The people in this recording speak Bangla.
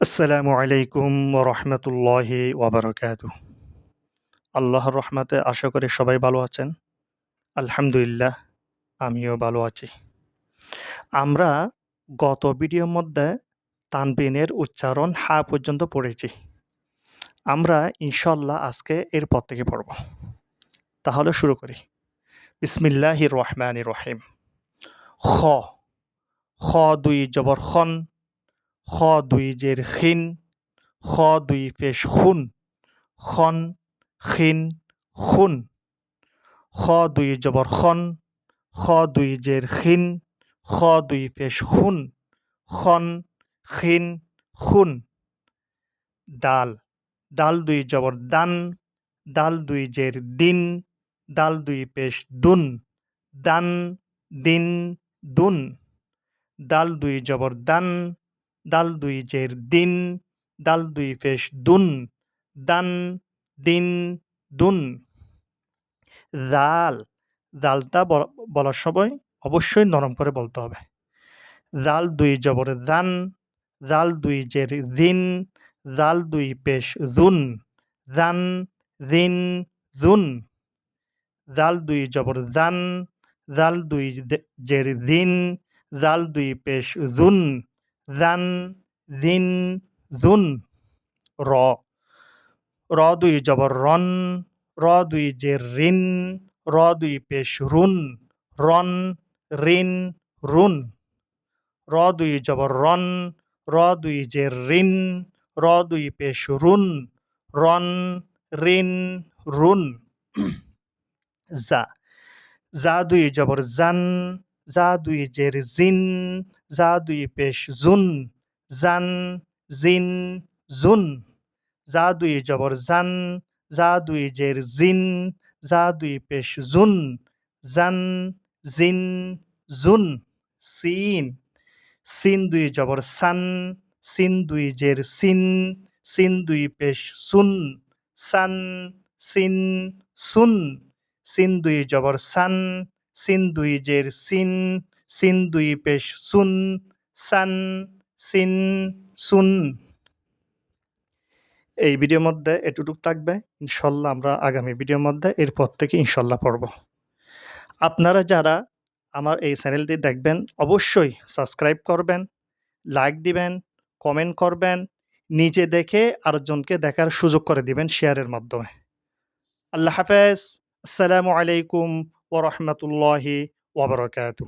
আসসালামু আলাইকুম ওরহমতুল্লাহি ওবরাকাত আল্লাহর রহমতে আশা করি সবাই ভালো আছেন। আলহামদুলিল্লাহ, আমিও ভালো আছি। আমরা গত ভিডিওর মধ্যে তানবিনের উচ্চারণ হা পর্যন্ত পড়েছি। আমরা ইনশাল্লাহ আজকে এরপর থেকে পড়ব। তাহলে শুরু করি। বিসমিল্লাহ রহমান রহিম। খ। খ দুই জবর খন। খ দুই জের খিন খ দুই পেশ খুন, খন খিন খুন, খ দুই জবর খন, খ দুই জের খিন খ দুই পেশ খুন, খন খিন খুন। ডাল ডাল দুই জবর দান ডাল দুই জের দিন, ডাল দুই পেশ দুন দান দিন, দুন। ডাল দুই জবর দান দাল দুই জের দিন, দাল দুই ফেশ দুন, দান, দিন, দুন। জাল জালটা বলার সময় অবশ্যই নরম করে বলতে হবে। জাল দুই জবর দান জাল দুই জের দিন জাল দুই পেশ জুন জান জিন জুন জাল দুই জবর জান জাল দুই জের দিন জাল দুই পেশ জুন জান জিন, জুন, র। র দুই জবর রন র দুই জে রিন র দুই পেশ রুন রন রিন রুন র দুই জবর রন র দুই জে রিন র দুই পেশ রুন রন রিন রুন যা যা দুই জবর জান যা দুই জের জিন যা দুই পেশ জুন, জান, জিন, জুন। যা দুই জবর জান যা দুই জের জিন যা দুই পেশ জুন, জান, জিন, জুন। সিন সিন দুই জবর সান, সিন দুই জের সিন সিন দুই পেশ সুন, সান, সিন, সুন। সিন দুই জবর সান সিন দুই জের সিন সিন দুই পেশ সুন, সান, সিন, সুন। এই ভিডিওর মধ্যে এটুটুক থাকবে, ইনশাল্লাহ আমরা আগামী ভিডিওর মধ্যে এরপর থেকে ইনশাল্লাহ পড়ব। আপনারা যারা আমার এই চ্যানেলটি দেখবেন, অবশ্যই সাবস্ক্রাইব করবেন, লাইক দিবেন, কমেন্ট করবেন, নিজে দেখে আরেকজনকে দেখার সুযোগ করে দিবেন শেয়ারের মাধ্যমে। আল্লাহ হাফেজ, আসসালামু আলাইকুম ওরহমতুল্লাহি ওবরাকাতু